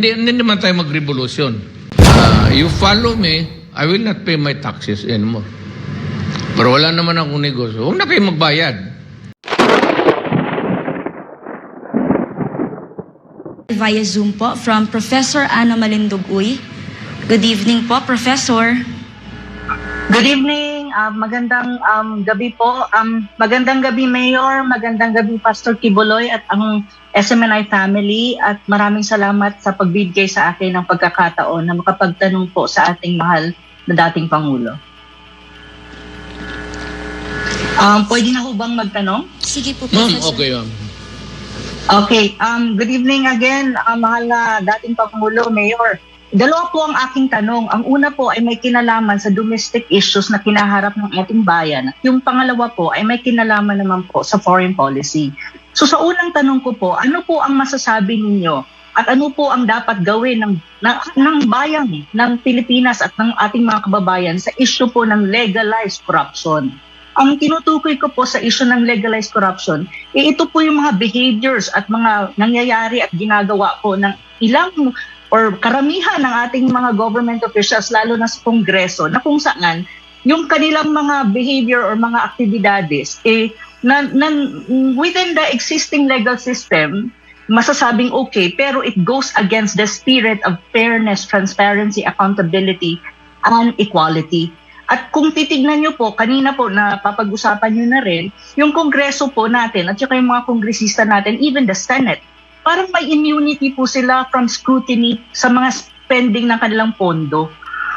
Hindi, hindi naman tayo mag-revolution. Ah, you follow me, I will not pay my taxes anymore. Pero wala naman akong negosyo. Huwag na kayo magbayad. via Zoom po from Professor Ana Malindugoy. Good evening po, Professor. Good evening. Um, magandang um, gabi po. Um, magandang gabi Mayor, magandang gabi Pastor Kibuloy at ang SMNI family at maraming salamat sa pagbibigay sa akin ng pagkakataon na makapagtanong po sa ating mahal na dating Pangulo. Um, pwede na ho bang magtanong? Sige po, Ma'am, okay ma'am. Okay, um, good evening again, uh, mahal na dating Pangulo, Mayor. Dalawa po ang aking tanong. Ang una po ay may kinalaman sa domestic issues na kinaharap ng ating bayan. Yung pangalawa po ay may kinalaman naman po sa foreign policy. So sa unang tanong ko po, ano po ang masasabi ninyo at ano po ang dapat gawin ng, ng, ng bayan ng Pilipinas at ng ating mga kababayan sa issue po ng legalized corruption? Ang tinutukoy ko po sa issue ng legalized corruption, eh, ito po yung mga behaviors at mga nangyayari at ginagawa po ng ilang or karamihan ng ating mga government officials, lalo na sa Kongreso, na kung saan yung kanilang mga behavior or mga aktibidades, eh, na, na, within the existing legal system, masasabing okay, pero it goes against the spirit of fairness, transparency, accountability, and equality. At kung titignan nyo po, kanina po na papag-usapan nyo na rin, yung kongreso po natin at saka yung mga kongresista natin, even the Senate, parang may immunity po sila from scrutiny sa mga spending ng kanilang pondo.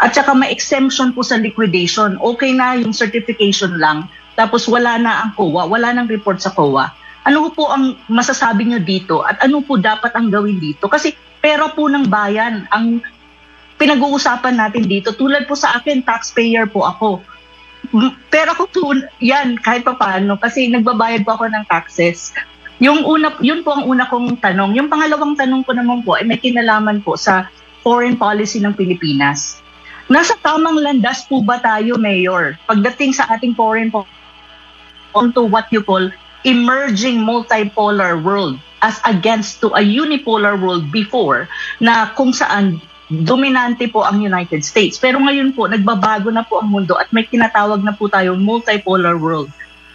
At saka may exemption po sa liquidation. Okay na yung certification lang, tapos wala na ang COA, wala nang report sa COA. Ano po ang masasabi nyo dito at ano po dapat ang gawin dito? Kasi pera po ng bayan ang pinag-uusapan natin dito. Tulad po sa akin, taxpayer po ako. Pera ko po yan kahit pa paano kasi nagbabayad po ako ng taxes. Yung una, yun po ang una kong tanong. Yung pangalawang tanong ko naman po ay may kinalaman po sa foreign policy ng Pilipinas. Nasa tamang landas po ba tayo, Mayor, pagdating sa ating foreign policy onto what you call emerging multipolar world as against to a unipolar world before na kung saan dominante po ang United States. Pero ngayon po, nagbabago na po ang mundo at may tinatawag na po tayong multipolar world.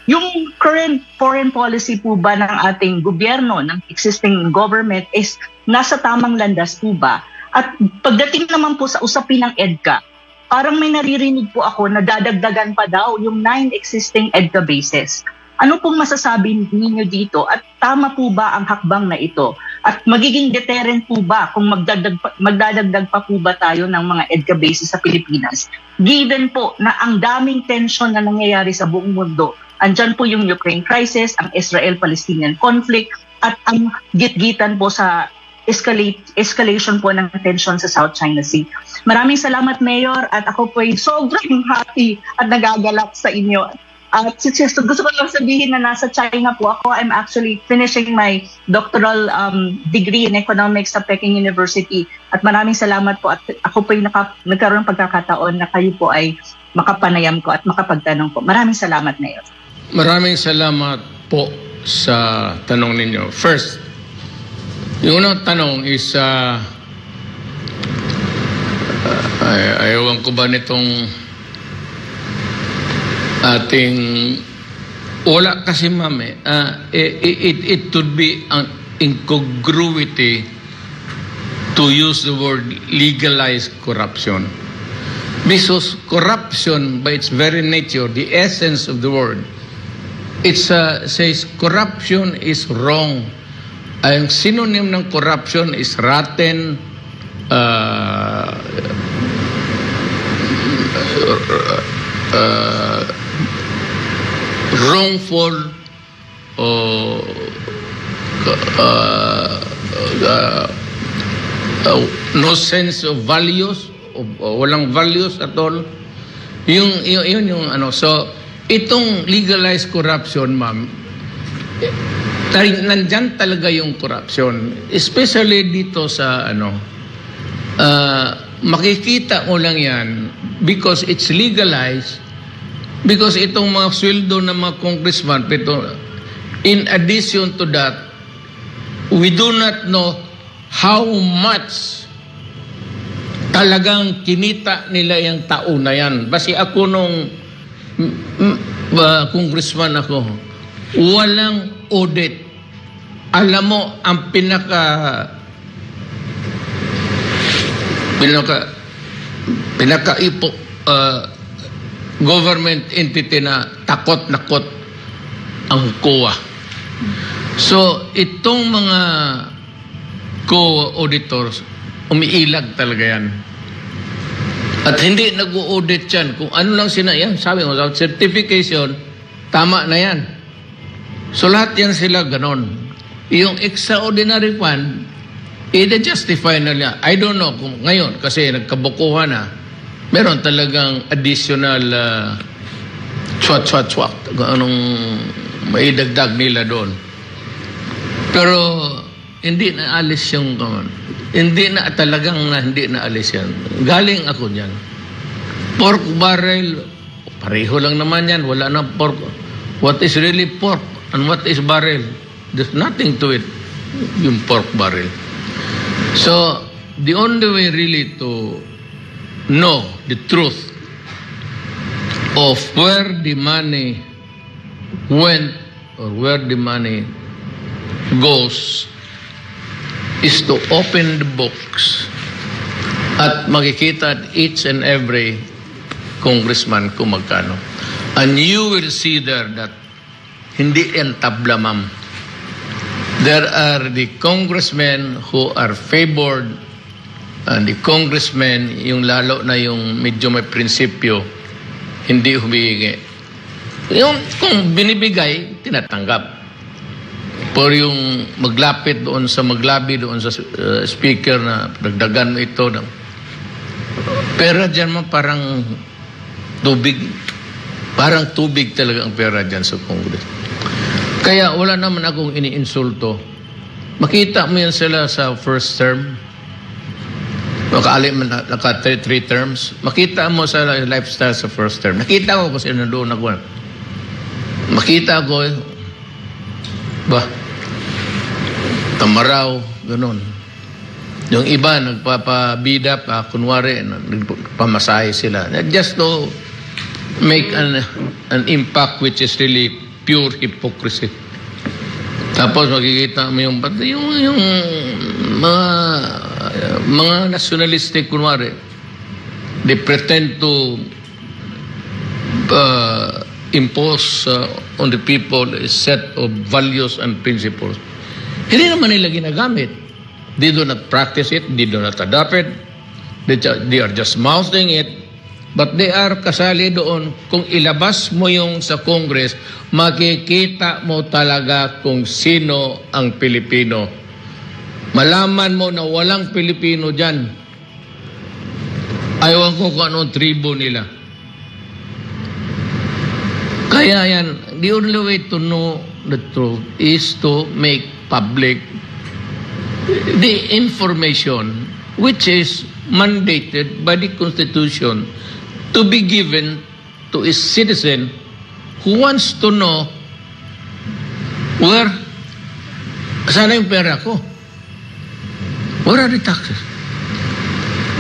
Yung current foreign policy po ba ng ating gobyerno, ng existing government is nasa tamang landas po ba? At pagdating naman po sa usapin ng EDCA, parang may naririnig po ako na dadagdagan pa daw yung nine existing EDCA bases. Ano pong masasabi ninyo dito at tama po ba ang hakbang na ito? At magiging deterrent po ba kung magdadagdag pa, magdadagdag pa po ba tayo ng mga EDCA bases sa Pilipinas? Given po na ang daming tension na nangyayari sa buong mundo, andyan po yung Ukraine crisis, ang Israel-Palestinian conflict, at ang gitgitan po sa escalate, escalation po ng tension sa South China Sea. Maraming salamat, Mayor, at ako po ay sobrang happy at nagagalak sa inyo. At si- gusto ko lang sabihin na nasa China po ako. I'm actually finishing my doctoral um, degree in economics sa Peking University. At maraming salamat po at ako po ay naka, nagkaroon ng pagkakataon na kayo po ay makapanayam ko at makapagtanong po. Maraming salamat, Mayor. Maraming salamat po sa tanong ninyo. First, yung unang tanong is, uh, ay, ayawan ko ba nitong ating wala kasi ma'am eh, ah, it, it, it would be an incongruity to use the word legalize corruption. Because corruption, by its very nature, the essence of the word, it uh, says corruption is wrong. Ang synonym ng corruption is rotten, uh, uh, wrongful, or uh, uh, uh, no sense of values, o, o walang values at all. Yung, yun, yun yung ano. So, itong legalized corruption, ma'am, eh, nandyan talaga yung corruption. Especially dito sa ano, ah, makikita mo lang yan because it's legalized because itong mga sweldo ng mga congressman, ito, in addition to that, we do not know how much talagang kinita nila yung taon na yan. Basi ako nung uh, congressman ako, walang audit. Alam mo, ang pinaka pinaka pinaka ipo uh, government entity na takot-nakot ang COA. So, itong mga co-auditors, umiilag talaga yan. At hindi nag-audit yan. Kung ano lang sina yan, sabi mo, certification, tama na yan. So lahat yan sila ganon. Yung extraordinary fund, i-justify na nila. I don't know kung ngayon, kasi nagkabukuhan na, meron talagang additional uh, swat, swat, swat. Anong maidagdag nila doon. Pero hindi na alis yung uh, hindi na talagang na hindi na alis yan. Galing ako diyan. Pork barrel pareho lang naman yan. Wala na pork. What is really pork and what is barrel? There's nothing to it. Yung pork barrel. So, the only way really to know the truth of where the money went or where the money goes is to open the books at makikita at each and every congressman kung magkano. And you will see there that hindi yan ma'am. There are the congressmen who are favored and the congressmen, yung lalo na yung medyo may prinsipyo, hindi humihingi. Yung kung binibigay, tinatanggap. Pero yung maglapit doon sa maglabi doon sa uh, speaker na dagdagan mo ito. Na, pera dyan mo parang tubig. Parang tubig talaga ang pera dyan sa Congress. Kaya wala naman akong iniinsulto. Makita mo yan sila sa first term. Nakaalim man, naka three, three terms. Makita mo sa lifestyle sa first term. Nakita ko kasi nandoon ako. Makita ko, eh, ba, tamaraw, ganun. Yung iba, nagpapabida pa, kunwari, nagpamasahe sila. Just to make an, an impact which is really pure hypocrisy. Tapos makikita mo yung, pati yung, yung mga, mga nationalistic, kunwari, they pretend to uh, impose uh, on the people a set of values and principles. Hindi naman nila ginagamit. They do not practice it, they do not adopt it, they, they are just mouthing it, but they are kasali doon. Kung ilabas mo yung sa Congress, makikita mo talaga kung sino ang Pilipino. Malaman mo na walang Pilipino dyan. Ayaw ko kung anong tribo nila. Kaya yan, the only way to know the truth is to make public the information which is mandated by the Constitution to be given to a citizen who wants to know where sana yung pera ko. Where are the taxes?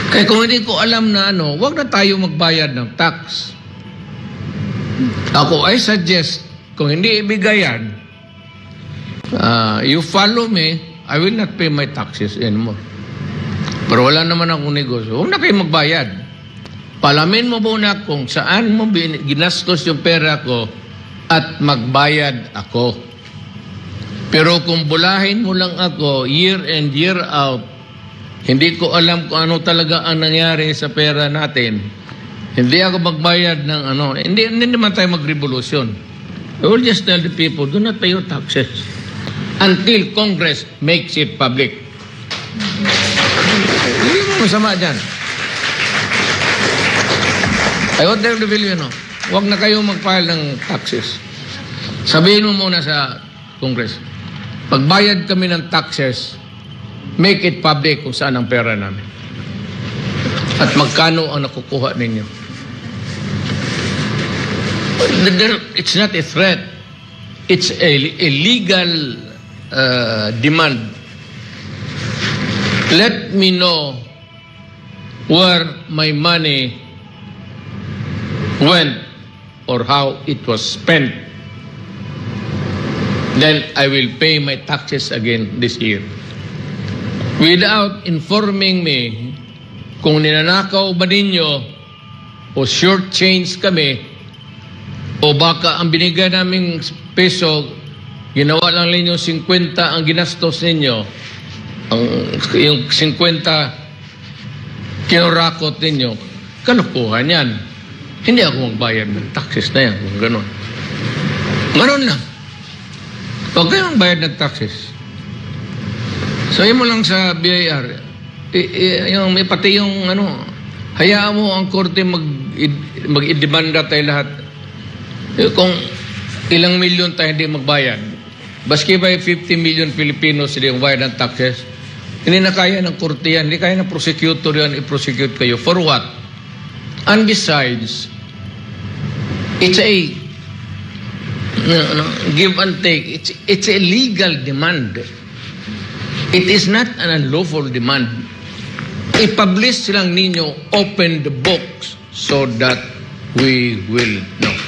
Kaya kung hindi ko alam na ano, wag na tayo magbayad ng tax. Ako, I suggest, kung hindi ibigay yan, uh, you follow me, I will not pay my taxes anymore. Pero wala naman akong negosyo. Huwag na kayo magbayad. Palamin mo muna kung saan mo ginastos yung pera ko at magbayad ako. Pero kung bulahin mo lang ako year and year out, hindi ko alam kung ano talaga ang nangyari sa pera natin. Hindi ako magbayad ng ano. Hindi, hindi naman tayo mag-revolution. I will just tell the people, do not pay your taxes until Congress makes it public. Hindi mo masama dyan. I want them to believe, no? Huwag na kayo mag-file ng taxes. Sabihin mo muna sa Congress, pagbayad kami ng taxes, make it public kung saan ang pera namin. At magkano ang nakukuha ninyo. It's not a threat. It's a, a legal uh, demand. let me know where my money went or how it was spent. Then I will pay my taxes again this year. Without informing me kung ninanakaw ba ninyo o short change kami o baka ang binigay naming peso ginawa lang ninyo 50 ang ginastos ninyo. Ang yung 50 kinurakot ninyo. Kalukuhan yan. Hindi ako magbayad ng taxes na yan kung gano'n gano'n lang. Huwag kayong magbayad ng taxes so mo lang sa BIR I- i- yung, may pati yung ano hayaan mo ang korte mag mag-idemanda tayo lahat. Eh, kung ilang milyon tayo hindi magbayad, baski ba 50 million Filipinos hindi magbayad ng taxes, hindi na kaya ng korte yan, hindi kaya ng prosecutor yan, i-prosecute kayo. For what? And besides, it's a no, no, give and take. It's, it's a legal demand. It is not an unlawful demand. I-publish lang ninyo, open the books so that we will know.